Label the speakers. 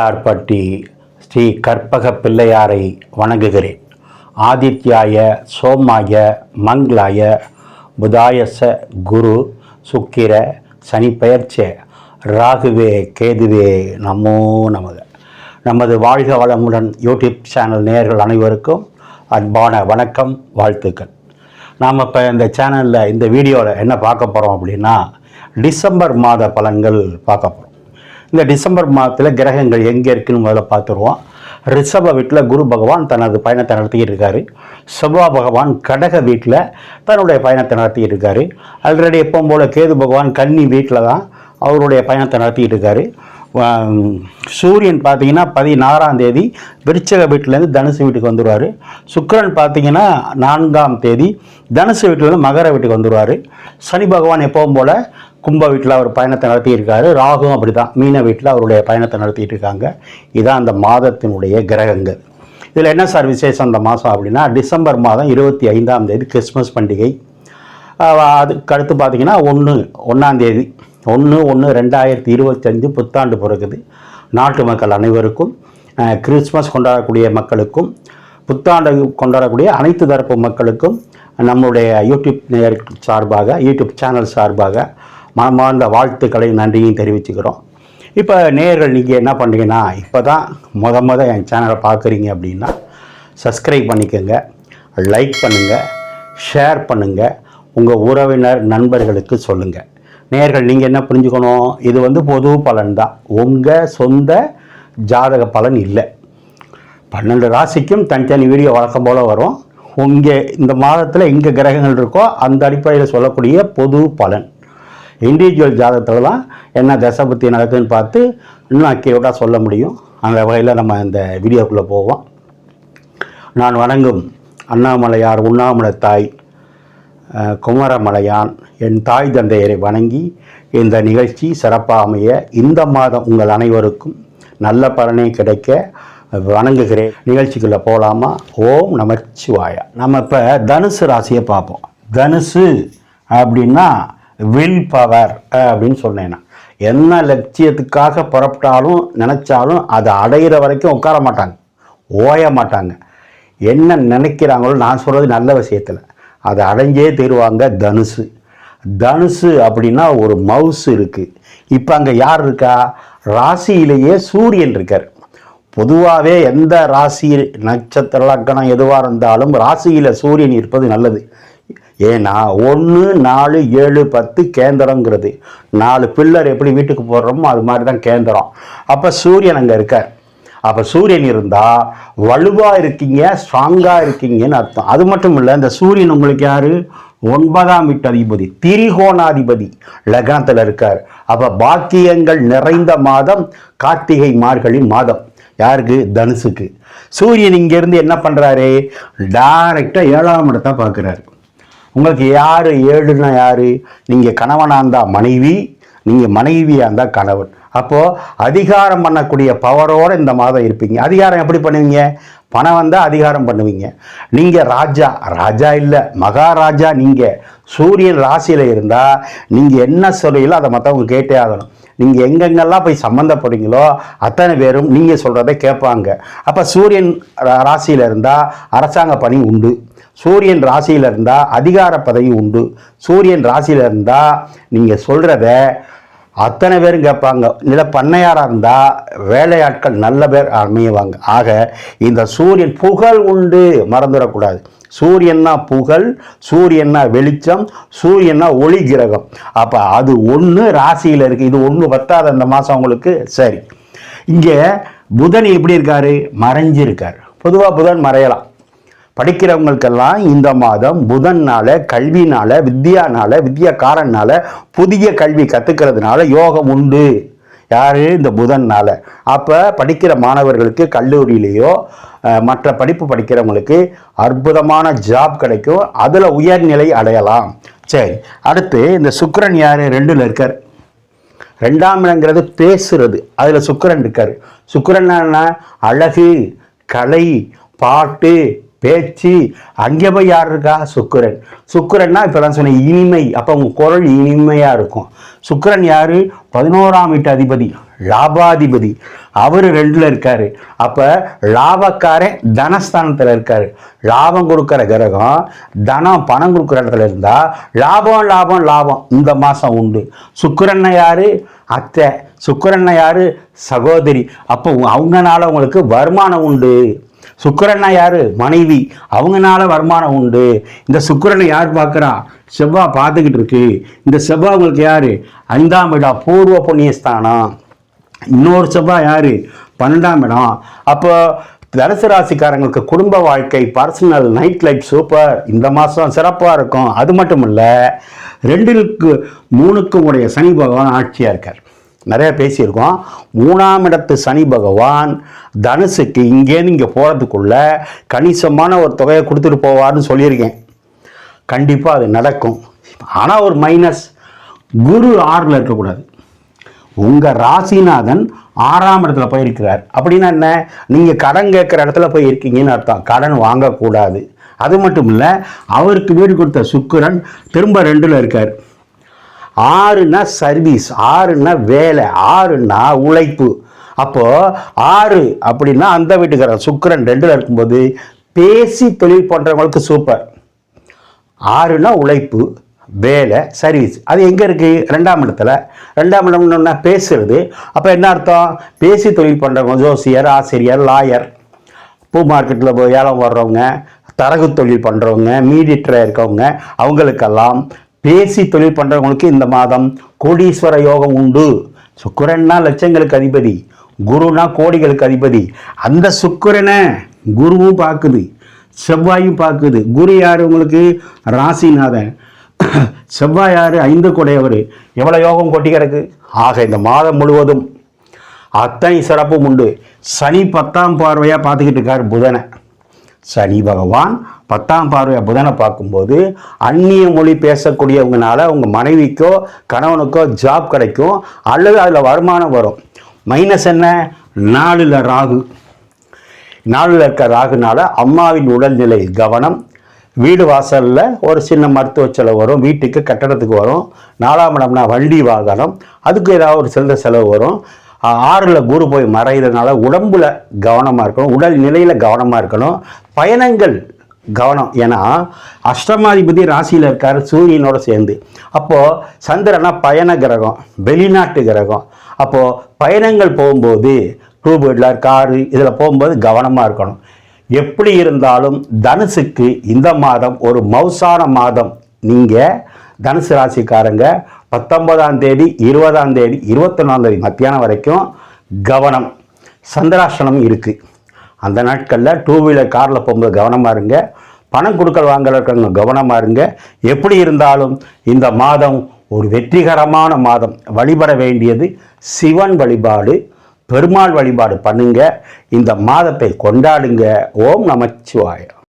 Speaker 1: பிள்ளையார்பட்டி ஸ்ரீ கற்பக பிள்ளையாரை வணங்குகிறேன். ஆதித்யாய சோமாய மங்களாய புதாயச குரு சுக்கிர சனி ராகுவே கேதுவே நமோ நமக. நமது வாழ்க வளமுடன் யூடியூப் சேனல் நேயர்கள் அனைவருக்கும் அன்பான வணக்கம் வாழ்த்துக்கள். நாம் இப்போ இந்த சேனலில் இந்த வீடியோவில் என்ன பார்க்க போகிறோம் அப்படின்னா டிசம்பர் மாத பலன்கள் பார்க்க போகிறோம் இந்த டிசம்பர் மாதத்தில் கிரகங்கள் எங்கே இருக்குன்னு முதல்ல பார்த்துருவோம். ரிஷப வீட்டில் குரு பகவான் தனது பயணத்தை நடத்திக்கிட்டு இருக்காரு செவ்வா பகவான் கடக வீட்டில் தன்னுடைய பயணத்தை நடத்திக்கிட்டு இருக்காரு ஆல்ரெடி எப்பவும் போல் கேது பகவான் கன்னி வீட்டில் தான் அவருடைய பயணத்தை நடத்திக்கிட்டு இருக்காரு சூரியன் பார்த்தீங்கன்னா பதினாறாம் தேதி விருச்சக வீட்டிலேருந்து தனுசு வீட்டுக்கு வந்துடுவார் சுக்கரன் பார்த்தீங்கன்னா நான்காம் தேதி தனுசு வீட்டிலேருந்து மகர வீட்டுக்கு வந்துடுவார் சனி பகவான் எப்பவும் போல் கும்ப வீட்டில் அவர் பயணத்தை நடத்தியிருக்காரு. ராகும் அப்படி தான் மீன வீட்டில் அவருடைய பயணத்தை நடத்திட்டு இருக்காங்க இதான் அந்த மாதத்தினுடைய கிரகங்கள். இதில் என்ன சார் விசேஷம் அந்த மாதம் அப்படின்னா டிசம்பர் மாதம் இருபத்தி ஐந்தாம் தேதி கிறிஸ்மஸ் பண்டிகை. அதுக்கு அடுத்து பார்த்திங்கன்னா ஒன்று ஒன்றாந்தேதி ஒன்று ஒன்று ரெண்டாயிரத்தி இருபத்தஞ்சு புத்தாண்டு பிறகுது. நாட்டு மக்கள் அனைவருக்கும் கிறிஸ்மஸ் கொண்டாடக்கூடிய மக்களுக்கும் புத்தாண்டு கொண்டாடக்கூடிய அனைத்து தரப்பு மக்களுக்கும் நம்முடைய யூடியூப் நேயர் சார்பாக யூடியூப் சேனல் சார்பாக மனமார்ந்த வாழ்த்துக்களை நன்றியும் தெரிவிச்சுக்கிறோம். இப்போ நேர்கள் நீங்கள் என்ன பண்ணுறீங்கன்னா இப்போ தான் முத முத என் சேனலை பார்க்குறீங்க அப்படின்னா சப்ஸ்கிரைப் பண்ணிக்கோங்க லைக் பண்ணுங்கள் ஷேர் பண்ணுங்கள் உங்கள் உறவினர் நண்பர்களுக்கு சொல்லுங்கள் நேர்கள் நீங்கள் என்ன புரிஞ்சுக்கணும்? இது வந்து பொது பலன் தான். உங்கள் சொந்த ஜாதக பலன் இல்லை. பன்னெண்டு ராசிக்கும் தனித்தனி வீடியோ வழக்கம் போல் வரும். உங்கள் இந்த மாதத்தில் எங்கே கிரகங்கள் இருக்கோ அந்த அடிப்படையில் சொல்லக்கூடிய பொது பலன். இண்டிவிஜுவல் ஜாதகத்தில் தான் என்ன தசை புத்தி நடக்குதுன்னு பார்த்து இன்னும் அக்யூரேட்டாக சொல்ல முடியும். அந்த வகையில் நம்ம இந்த வீடியோக்குள்ளே போவோம். நான் வணங்கும் அண்ணாமலையார் உண்ணாமலை தாய் குமரமலையான் என் தாய் தந்தையரை வணங்கி இந்த நிகழ்ச்சி சிறப்பாக அமைய இந்த மாதம் உங்கள் அனைவருக்கும் நல்ல பலனே கிடைக்க வணங்குகிறேன். நிகழ்ச்சிக்குள்ளே போகலாமா ஓம் நமச்சிவாயா. நம்ம இப்போ தனுசு ராசியை பார்ப்போம். தனுசு அப்படின்னா வில் பவர் அப்படின்னு சொன்னேன்னா என்ன லட்சியத்துக்காக புறப்பட்டாலும் நினச்சாலும் அதை அடையிற வரைக்கும் உட்கார மாட்டாங்க. ஓய மாட்டாங்க. என்ன நினைக்கிறாங்களோ நான் சொல்கிறது நல்ல விஷயத்தில். அதை அடைஞ்சே தீருவாங்க தனுசு. தனுசு அப்படின்னா ஒரு மவுஸ் இருக்குது இப்போ அங்கே யார் இருக்கா? ராசியிலேயே சூரியன் இருக்கார். பொதுவாகவே எந்த ராசி நட்சத்திர லக்கணம் எதுவாக இருந்தாலும் ராசியில் சூரியன் இருப்பது நல்லது. ஏன்னா ஒன்று நாலு ஏழு பத்து கேந்திரங்கிறது. நாலு பில்லர் எப்படி வீட்டுக்கு போடுறோமோ அது மாதிரி தான் கேந்திரம். அப்போ சூரியன் அங்கே இருக்கார். அப்போ சூரியன் இருந்தால் வலுவாக இருக்கீங்க ஸ்ட்ராங்காக இருக்கீங்கன்னு அர்த்தம். அது மட்டும் இல்லை இந்த சூரியன் உங்களுக்கு யார்? ஒன்பதாம் வீட்டு அதிபதி திரிகோணாதிபதி லக்னத்தில் இருக்கார். அப்போ பாக்கியங்கள் நிறைந்த மாதம் கார்த்திகை மார்கழி மாதம். யாருக்கு? தனுசுக்கு. சூரியன் இங்கேருந்து என்ன பண்ணுறாரு டைரெக்டாக ஏழாம் இடத்தை பார்க்குறாரு. உங்களுக்கு யார் ஏழுன்னா யார்? நீங்கள் கணவனாக இருந்தால் மனைவி நீங்கள் மனைவியாக இருந்தால் கணவன். அப்போது அதிகாரம் பண்ணக்கூடிய பவரோடு இந்த மாதம் இருப்பீங்க. அதிகாரம் எப்படி பண்ணுவீங்க? பணம் வந்தால் அதிகாரம் பண்ணுவீங்க. நீங்கள் ராஜா ராஜா இல்லை மகாராஜா நீங்கள் சூரியன் ராசியில் இருந்தால் நீங்கள் என்ன சொல்றீங்களோ அதை மற்றவங்க கேட்டே ஆகணும். நீங்கள் எங்கெங்கெல்லாம் போய் சம்மந்தப்படுறீங்களோ அத்தனை பேரும் நீங்கள் சொல்கிறத கேட்பாங்க. அப்போ சூரியன் ரா- ராசியில் இருந்தால் அரசாங்க பணி உண்டு. சூரியன் ராசியில் இருந்தால் அதிகார பதவி உண்டு. சூரியன் ராசியில் இருந்தால் நீங்கள் சொல்கிறத அத்தனை பேரும் கேட்பாங்க. இல்லை பண்ணையாராக இருந்தால் வேலையாட்கள் நல்ல பேர் அமையுவாங்க ஆக இந்த சூரியன் புகழ் உண்டு. மறந்துடக்கூடாது. சூரியன்னா புகழ் சூரியன்னா வெளிச்சம் சூரியன்னா ஒளி கிரகம். அப்போ அது ஒன்று ராசியில் இருக்குது இது ஒன்று பத்தாது அந்த மாதம் உங்களுக்கு. சரி. இங்கே புதன் எப்படி இருக்கார்? மறைஞ்சிருக்கார். பொதுவாக புதன் மறையலாம். படிக்கிறவங்களுக்கெல்லாம் இந்த மாதம் புதன்னால் கல்வினால் வித்யானால் வித்யாக்காரனால் புதிய கல்வி கற்றுக்கிறதுனால யோகம் உண்டு. யார்? இந்த புதன்னால். அப்போ படிக்கிற மாணவர்களுக்கு கல்லூரியிலேயோ மற்ற படிப்பு படிக்கிறவங்களுக்கு அற்புதமான ஜாப் கிடைக்கும். அதில் உயர்நிலை அடையலாம். சரி அடுத்து இந்த சுக்கரன் யார்? ரெண்டில் இருக்கார். ரெண்டாம் இடங்கிறது பேசுறது. அதில் சுக்கரன் இருக்கார். சுக்கரன் அழகு கலை பாட்டு பேச்சு. அங்கே போய் யார் இருக்கா? சுக்கிரன். சுக்கிரன்னா இப்போ தான் சொன்னேன் இனிமை. அப்போ உங்கள் குரல் இனிமையாக இருக்கும். சுக்கிரன் யார்? பதினோராம் வீட்டு அதிபதி லாபாதிபதி. அவர் ரெண்டில் இருக்கார். அப்போ லாபக்காரன் தனஸ்தானத்தில் இருக்கார். லாபம் கொடுக்குற கிரகம் தனம் பணம் கொடுக்குற இடத்துல இருந்தால் லாபம் லாபம் லாபம் இந்த மாதம் உண்டு. சுக்கிரனை யார்? அத்தை. சுக்கிரனை யார்? சகோதரி. அப்போ அவங்கனால உங்களுக்கு வருமானம் உண்டு. சுக்கரன்னா யாரு? மனைவி. அவங்கனால வருமானம் உண்டு. இந்த சுக்கிரனை யார் பார்க்குறா? செவ்வாய் பார்த்துக்கிட்டு இருக்கு. இந்த செவ்வாய் உங்களுக்கு யாரு? ஐந்தாம் இடம் பூர்வ புண்ணியஸ்தானம். இன்னொரு செவ்வாய் யாரு? பன்னெண்டாம் இடம். அப்போ தனுசு ராசிக்காரங்களுக்கு குடும்ப வாழ்க்கை பர்சனல் நைட் லைஃப் சூப்பர் இந்த மாதம் சிறப்பாக இருக்கும். அது மட்டும் இல்லை ரெண்டுக்கு மூணுக்கும் உடைய சனி பகவான் ஆட்சியாக இருக்கார். நிறையா பேசியிருக்கோம். மூணாம் இடத்து சனி பகவான் தனுசுக்கு இங்கேன்னு இங்கே போகிறதுக்குள்ள கணிசமான ஒரு தொகையை கொடுத்துட்டு போவார்னு சொல்லியிருக்கேன். கண்டிப்பாக அது நடக்கும். ஆனால் ஒரு மைனஸ் குரு ஆறில் இருக்கக்கூடாது. உங்கள் ராசிநாதன் ஆறாம் இடத்துல போயிருக்கிறார். அப்படின்னா என்ன? நீங்கள் கடன் கேட்குற இடத்துல போய் இருக்கீங்கன்னு அர்த்தம். கடன் வாங்கக்கூடாது. அது மட்டும் இல்லை அவருக்கு வீடு கொடுத்த சுக்கரன் திரும்ப ரெண்டில் இருக்கார். ஆறுனா சர்வீஸ் ஆறுனா வேலை ஆறுனா உழைப்பு. அப்போது ஆறு அப்படின்னா அந்த வீட்டுக்காரன் சுக்கிரன் ரெண்டில் இருக்கும்போது பேசி தொழில் பண்ணுறவங்களுக்கு சூப்பர் ஆறுனா உழைப்பு வேலை சர்வீஸ் அது எங்கே இருக்குது ரெண்டாம் இடத்துல. ரெண்டாம் இடம்னா பேசுறது. அப்போ என்ன அர்த்தம்? பேசி தொழில் பண்ணுறவங்க ஜோசியர் ஆசிரியர் லாயர் பூ மார்க்கெட்டில் போய் ஏலம் வர்றவங்க தரகு தொழில் பண்ணுறவங்க மீடியேட்டராக இருக்கவங்க அவங்களுக்கெல்லாம் பேசி தொழில் பண்ணுறவங்களுக்கு இந்த மாதம் கோடீஸ்வர யோகம் உண்டு. சுக்கரன்னா லட்சங்களுக்கு அதிபதி குருனா கோடிகளுக்கு அதிபதி. அந்த சுக்கரனை குருவும் பார்க்குது செவ்வாயும் பார்க்குது. குரு யார் உங்களுக்கு? ராசிநாதன். செவ்வாய் யார்? ஐந்து குடையவர். எவ்வளோ யோகம் கொட்டி கிடக்கு? ஆக இந்த மாதம் முழுவதும் அத்தனை சிறப்பும் உண்டு. சனி பத்தாம் பார்வையாக பார்த்துக்கிட்டு இருக்கார் புதனை. சனி பகவான் பத்தாம் பார்வை புதனை பார்க்கும்போது அந்நிய மொழி பேசக்கூடியவங்கனால உங்கள் மனைவிக்கோ கணவனுக்கோ ஜாப் கிடைக்கும் அல்லது அதில் வருமானம் வரும். மைனஸ் என்ன? நாளில் ராகு. நாளில் இருக்க ராகுனால அம்மாவின் உடல்நிலை கவனம் வீடு வாசலில் ஒரு சின்ன மருத்துவ செலவு வரும் வீட்டுக்கு கட்டடத்துக்கு வரும் நாலாம் இடம்னா வண்டி வாகனம் அதுக்கு ஏதாவது ஒரு சிறந்த செலவு வரும். ஆறில் குரு போய் மறைகிறதுனால உடம்புல கவனமாக இருக்கணும் உடல் நிலையில் கவனமாக இருக்கணும். பயணங்கள் கவனம். ஏன்னா அஷ்டமாதிபதி ராசியில் இருக்கார் சூரியனோட சேர்ந்து. அப்போது சந்திரனா பயண கிரகம் வெளிநாட்டு கிரகம். அப்போது பயணங்கள் போகும்போது டூ வீலர் காரு இதில் போகும்போது கவனமாக இருக்கணும். எப்படி இருந்தாலும் தனுசுக்கு இந்த மாதம் ஒரு மவுசான மாதம். நீங்கள் தனுசு ராசிக்காரங்க பத்தொன்பதாம் தேதி இருபதாம் தேதி இருபத்தொன்னாம் தேதி மத்தியானம் வரைக்கும் கவனம் சந்திராசனம் இருக்குது அந்த நாட்களில் டூ வீலர் காரில் போகும்போது கவனமாக இருங்க. பணம் கொடுக்கல் வாங்கல கவனமாக இருங்க. எப்படி இருந்தாலும் இந்த மாதம் ஒரு வெற்றிகரமான மாதம். வழிபட வேண்டியது சிவன் வழிபாடு பெருமாள் வழிபாடு பண்ணுங்க. இந்த மாதத்தை கொண்டாடுங்க. ஓம் நமச்சிவாயம்.